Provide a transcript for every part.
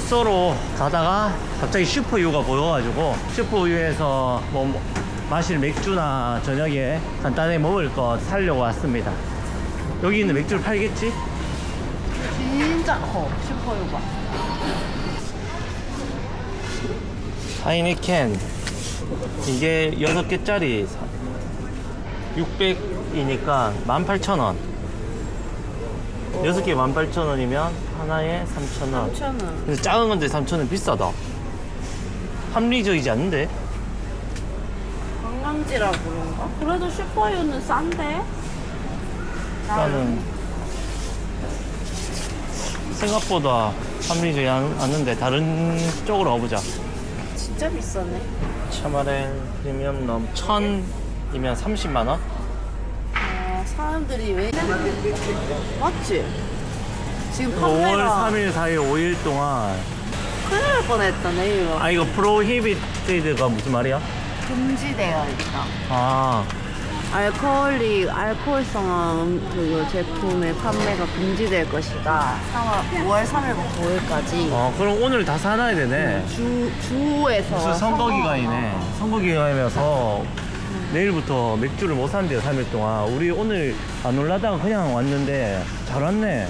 숙소로 가다가 갑자기 슈퍼유가 보여가지고 슈퍼유에서 뭐뭐 마실 맥주나 저녁에 간단히 먹을 거 사려고 왔습니다. 여기 있는 맥주를 팔겠지? 진짜 커 슈퍼요가 하이니켄 이게 6개짜리 600이니까 18,000원 6개 18,000원이면 하나에 3,000원 3,000원 근데 작은 건데 3,000원 비싸다 합리적이지 않는데? 관광지라 그런가? 그래도 슈퍼요는 싼데? 나는 생각보다 합리적이 않- 않는데 다른 쪽으로 가보자 진짜 비싸네 차마렌 프리미엄 럼 1000이면 30만 원? 아 사람들이 왜 맞지? 지금 5월 판매가 3일 4일 5일 동안. 큰일 날 뻔했다 내일은 아 이거 프로히비티드가 무슨 말이야? 금지되어 있다 아. 알코올이 알코올성한 그 제품의 판매가 금지될 것이다. 3월 5월 3일부터 5일까지. 어, 그럼 오늘 다 사놔야 되네. 주, 주에서 무슨 선거 기간이네. 선거 기간이라서 내일부터 맥주를 못 산대요 3일 동안. 우리 오늘 안 올라다가 그냥 왔는데 잘 왔네.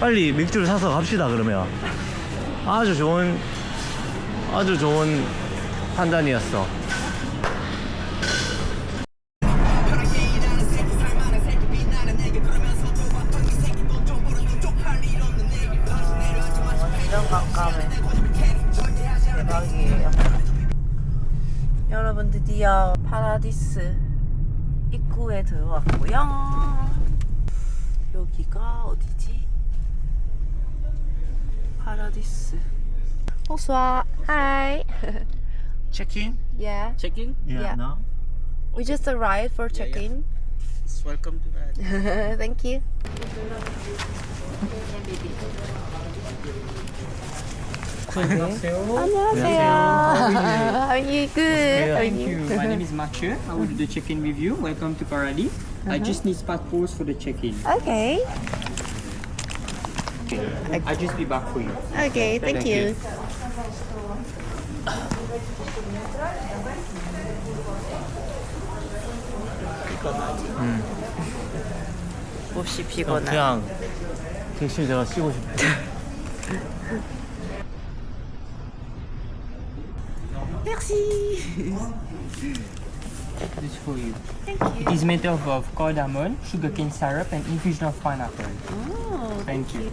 빨리 맥주를 사서 갑시다 그러면. 아주 좋은 아주 좋은 판단이었어 파라디스 입구에 들어왔고요 여기가 어디지? 파라디스 Bonsoir. Hi. 체크인? yeah. Check-in? Yeah. no? We just arrived for Yeah, yeah. check-in. Welcome to that. Thank you. Hello. 안녕하세요. How are you? Good. How are Thank you? you. My name is Mathieu. I will do the check-in with you. Welcome to Paradis. I just need passports for the check-in. Okay. I'll just be back for you. Okay. Thank, Thank you. you. 몹시 그냥, 피곤한. 그냥 객실 내가 쓰고 싶어 Merci. This is for you. Thank you. It is made of, of cardamom, sugarcane syrup, and infusion of pineapple. Oh, Thank you.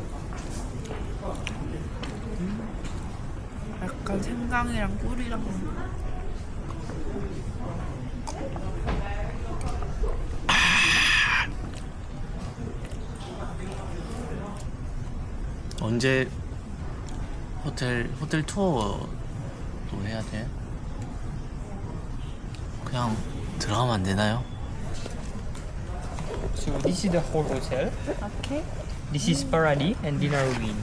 약간 생강이랑 꿀이랑 언제 호텔 호텔 투어도 해야 돼? 그냥 들어가면 안 되나요? So this is the whole hotel. Okay. This is Paradis and dinner wing.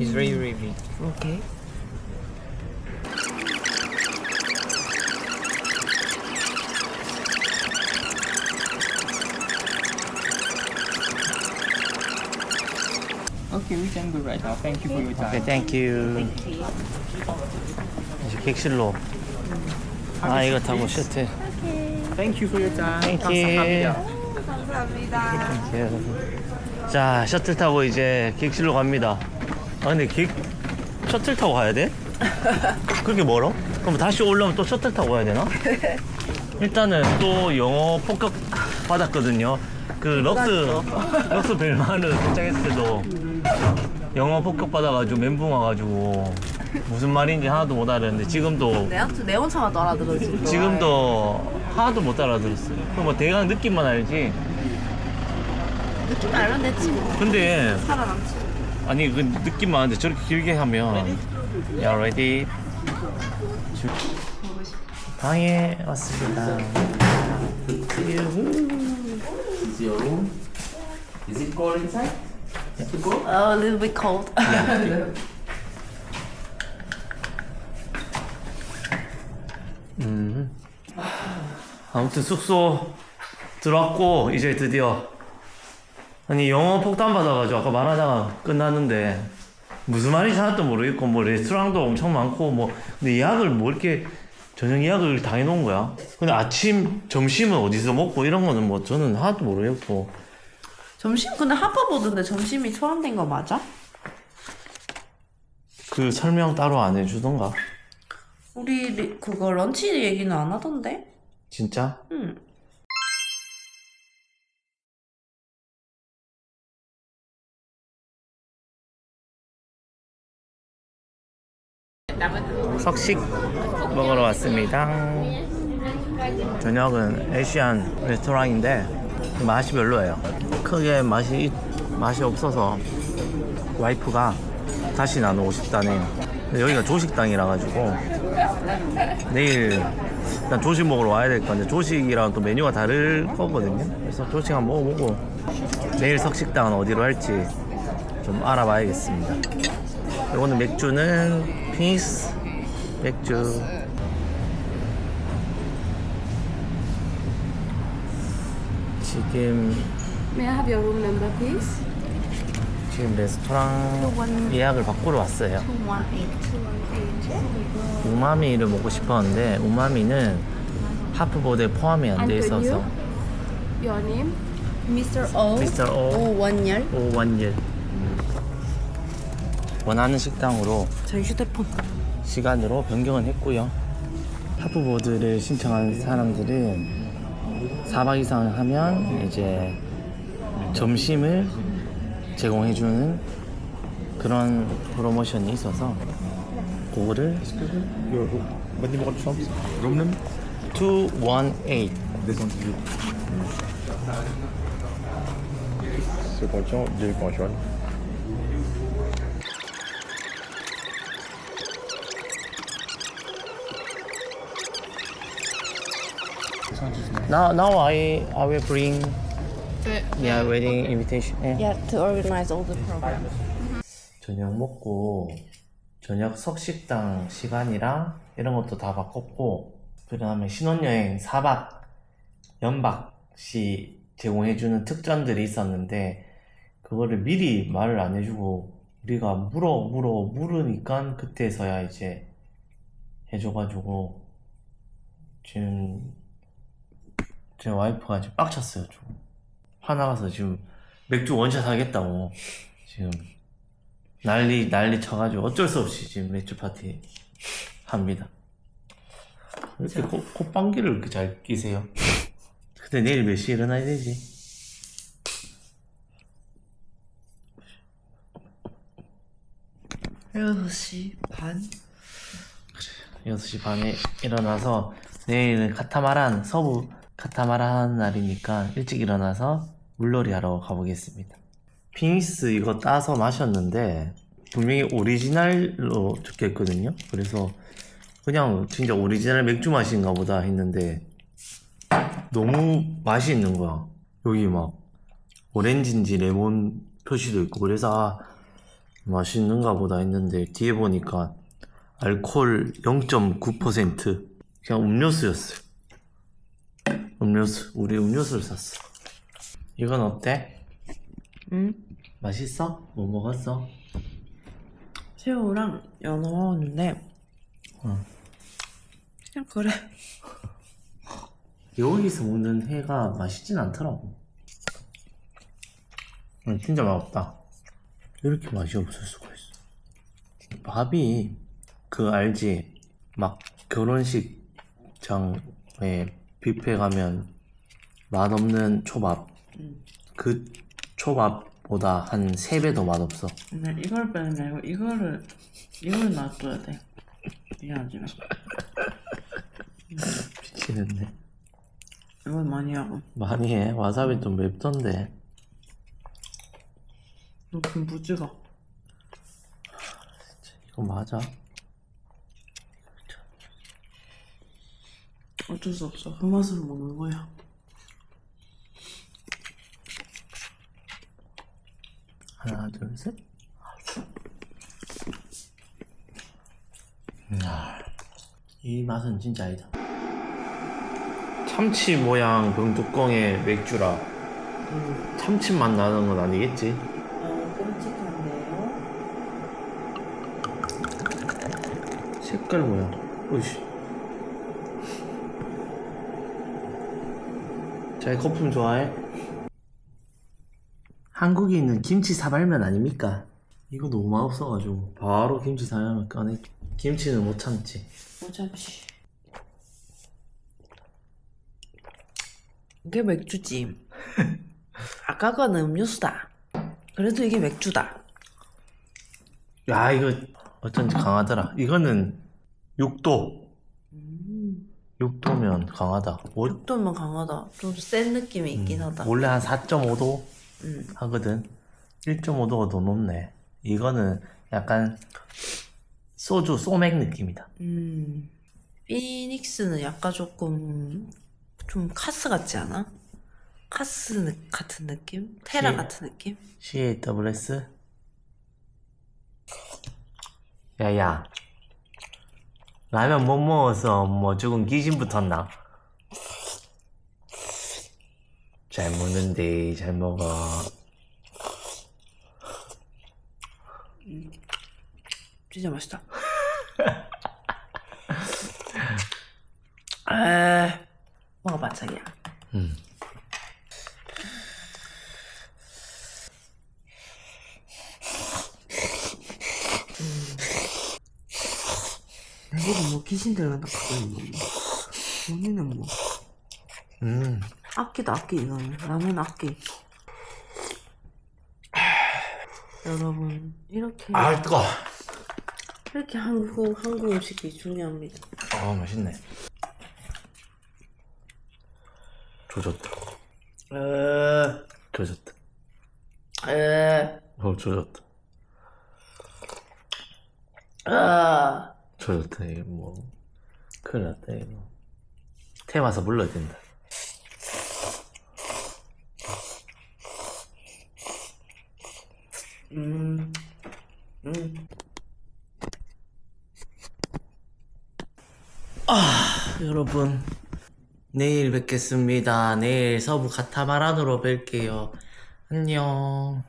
It's very very big. Okay. Okay, we can go right now. Thank you for your time. 오케이 땡큐 Thank you. 이제 객실로 아 이거 타고 셔틀 Thank you for your time. 땡큐 감사합니다. 자 셔틀 타고 이제 객실로 갑니다 아 근데 객 셔틀 타고 가야 돼? 그렇게 멀어? 그럼 다시 올라오면 또 셔틀 타고 가야 되나? 일단은 또 영어 폭격 받았거든요 그 럭스 럭스 벨마르 도착했을 때도 영어 폭격 받아가지고 멘붕 와가지고 무슨 말인지 하나도 못 알았는데 지금도 내한테 내 혼자만 알아들었지. 지금도 하나도 못 알아들었어요 그럼 뭐 대강 느낌만 알지 느낌 알면 됐지. 뭐. 근데 살아남지. 아니 그 느낌만 아는데 저렇게 길게 하면 야 레디 방에 왔습니다 Is your room? Is it cold inside? To go? Oh, a little bit cold. 음. 아무튼 숙소 들어왔고 이제 드디어 아니 영어 폭탄 받아가지고 아까 말하다가 끝났는데 무슨 말인지 하나도 모르겠고 뭐 레스토랑도 엄청 많고 뭐 근데 예약을 뭐 이렇게 저녁 예약을 다 해놓은 거야. 근데 아침 점심은 어디서 먹고 이런 거는 뭐 저는 하나도 모르겠고 점심 근데 하퍼보드인데 점심이 포함된 거 맞아? 그 설명 따로 안 해주던가. 우리 리- 그거 런치 얘기는 안 하던데? 진짜? 응. 석식 먹으러 왔습니다. 저녁은 에시안 레스토랑인데 맛이 별로예요. 크게 맛이 맛이 없어서 와이프가 다시 나누고 싶다네요. 여기가 조식당이라 가지고 내일 일단 조식 먹으러 와야 될 건데 조식이랑 또 메뉴가 다를 거거든요. 그래서 조식 한번 먹어보고 내일 석식당은 어디로 할지 좀 알아봐야겠습니다. 이거는 맥주는 피스 맥주 지금 May I have your room number, please? 지금 레스토랑 예약을 바꾸러 왔어요. 우마미를 먹고 싶었는데 우마미는 하프보드에 포함이 안 돼 있어서 Your name? Mr. O. 미스터 오오 원열. 원하는 식당으로 저 휴대폰. 시간으로 변경을 했고요. 하프보드를 신청한 사람들은 4박 이상 하면 이제 점심을 제공해주는 그런 프로모션이 있어서 그거를 What numéro de chambre Room number 218 Descendez. Seconde deux contrôle. Now, now I, I will bring yeah, wedding invitation. 예. Yeah, to organize all the program. 저녁 먹고 저녁 석식당 시간이랑 이런 것도 다 바꿨고 그 다음에 신혼여행 4박 연박시 제공해주는 특전들이 있었는데 그거를 미리 말을 안 해주고 우리가 물어 물어 물으니까 그때서야 이제 해줘가지고 지금 제 와이프가 지금 빡쳤어요 좀 화나가서 지금 맥주 원샷 하겠다고 지금 난리 난리 쳐가지고 어쩔 수 없이 지금 맥주 파티 합니다. 왜 이렇게 콧, 콧방귀를 이렇게 잘 끼세요? 근데 내일 몇 시에 일어나야 되지? 여섯 시 반. 6시 반에 일어나서 내일은 카타마란 서부 카타마란 날이니까 일찍 일어나서 물놀이 하러 가보겠습니다. 핑스 이거 따서 마셨는데 분명히 오리지널로 적혀있거든요. 그래서 그냥 진짜 오리지널 맥주 맛인가 보다 했는데 너무 맛이 있는 거야. 여기 막 오렌지인지 레몬 표시도 있고 그래서 아, 맛있는가 보다 했는데 뒤에 보니까 알코올 0.9% 그냥 음료수였어요. 음료수. 우리 음료수를 샀어. 이건 어때? 응? 맛있어? 뭐 먹었어? 새우랑 연어 먹었는데. 응. 그냥 그래. 여기서 먹는 회가 맛있진 않더라고. 응, 진짜 맛없다. 이렇게 맛이 없을 수가 있어. 밥이 그 알지? 막 결혼식장에 뷔페 가면 맛없는 초밥. 그 초밥보다 한 3배 더 맛없어. 근데 이걸 빼는 게 아니고 이거를 이걸 놔둬야 돼. 미안하지만 미치겠네. 이건 많이 하고 많이 해. 와사비 좀 맵던데. 이렇게 무지가. 이거 맞아? 어쩔 수 없어. 그 맛으로 먹는 거야. 하나, 둘, 셋. 야, 이 맛은 진짜 아니다. 참치 모양 병 뚜껑의 맥주라. 참치 맛 나는 건 아니겠지? 어, 끔찍한데요. 색깔 뭐야? 오이씨. 자기 거품 좋아해? 한국에 있는 김치 사발면 아닙니까? 이거 너무 맛없어가지고 바로 김치 사발면 꺼내. 김치는 못 참지. 어차피 이게 맥주지. 아까 거는 음료수다. 그래도 이게 맥주다. 야 이거 어쩐지 강하더라. 이거는 6도. 6도면 강하다. 오- 6도면 강하다. 좀 센 느낌이 있긴 하다. 원래 한 4.5도 음. 하거든 1.5도가 더 높네 이거는 약간 소주 소맥 느낌이다 음. 피닉스는 약간 조금 좀 카스 같지 않아? 카스 느, 같은 느낌? 테라 예. 같은 느낌? CAWS 야야 라면 못 먹어서 뭐 죽은 귀신 붙었나? 잘 먹는데 잘 먹어 진짜 맛있다. 에 먹어봐 자기야. 음. 내가 뭐 귀신 들어간다 그거는 뭐. 언니는 뭐 음. 악기다 악기 이거는. 라면 악기. 여러분 이렇게 아 뜨거 이렇게 한국 한국 음식이 중요합니다. 아 맛있네. 조졌다. 에, 조졌다. 에, 어 조졌다. 아, 조졌다 이거 뭐. 큰일 났다 이거. 테마서 불러야 된다 음, 음. 여러분 내일 뵙겠습니다 내일 서부 카타마란으로 뵐게요 안녕.